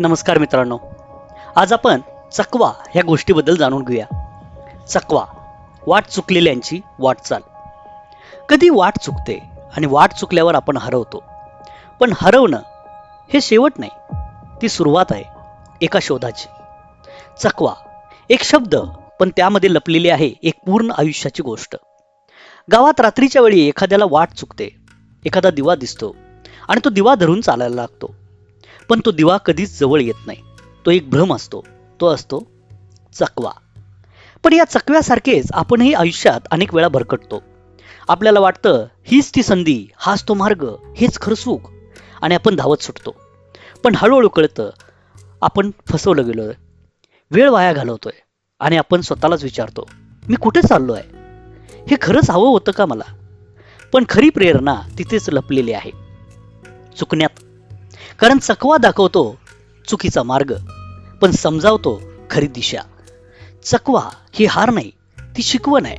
नमस्कार मित्रांनो. आज आपण चकवा ह्या गोष्टीबद्दल जाणून घेऊया. चकवा वाट चुकलेल्यांची वाटचाल. कधी वाट चुकते आणि वाट चुकल्यावर आपण हरवतो. पण हरवणं हे शेवट नाही ती सुरुवात आहे एका शोधाची. चकवा एक शब्द पण त्यामध्ये लपलेली आहे एक पूर्ण आयुष्याची गोष्ट. गावात रात्रीच्या वेळी एखाद्याला वाट चुकते एखादा दिवा दिसतो आणि तो दिवा धरून चालायला लागतो. पण तो दिवा कधीच जवळ येत नाही. तो एक भ्रम असतो. तो असतो चकवा. पण या चकव्यासारखेच आपणही आयुष्यात अनेक वेळा भरकटतो. आपल्याला वाटतं हीच ती संधी हाच तो मार्ग हेच खरं सुख. आणि आपण धावत सुटतो. पण हळूहळू कळतं आपण फसवलं गेलो वेळ वाया घालवतोय. आणि आपण स्वतःलाच विचारतो मी कुठे चाललो आहे हे खरंच हवं होतं का मला? पण खरी प्रेरणा तिथेच लपलेली आहे. चुकण्यात कारण चकवा दाखवतो चुकीचा मार्ग पण समजावतो खरी दिशा. चकवा ही हार नाही ती शिकवण आहे.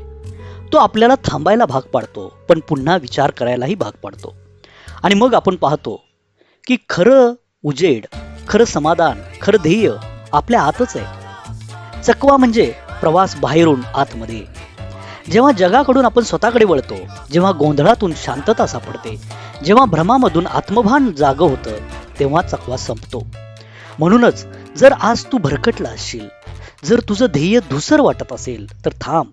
तो आपल्याला थांबायला भाग पाडतो पण पुन्हा विचार करायलाही भाग पाडतो. आणि मग आपण पाहतो की खरं उजेड खरं समाधान खरं ध्येय आपल्या आतच आहे. चकवा म्हणजे प्रवास बाहेरून आतमध्ये जेव्हा जगाकडून आपण स्वतःकडे वळतो जेव्हा गोंधळातून शांतता सापडते जेव्हा भ्रमामधून आत्मभान जाग होतं तेव्हा चकवा संपतो. म्हणूनच जर आज तू भरकटला असशील जर तुझं ध्येय धुसर वाटत असेल तर थांब.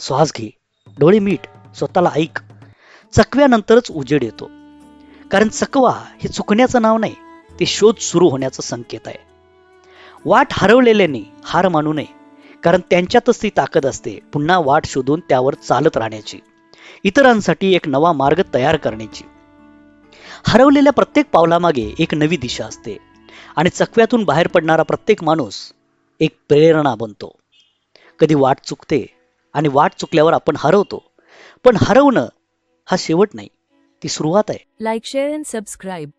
श्वास घे. डोळे मीठ. स्वतःला ऐक. चकव्यानंतरच उजेड येतो. कारण चकवा हे चुकण्याचं नाव नाही ते शोध सुरू होण्याचा संकेत आहे. वाट हरवलेल्याने हार मानू नये. कारण त्यांच्यातच ती ताकद असते. पुन्हा वाट शोधून त्यावर चालत राहण्याची. इतरांसाठी एक नवा मार्ग तयार करण्याची. हरवलेल्या प्रत्येक पावलामागे एक नवी दिशा असते. आणि चकव्यातून बाहेर पडणारा प्रत्येक माणूस एक प्रेरणा बनतो. कधी वाट चुकते आणि वाट चुकल्यावर आपण हरवतो. पण हरवणं हा शेवट नाही. ती सुरुवात आहे. Like share and subscribe.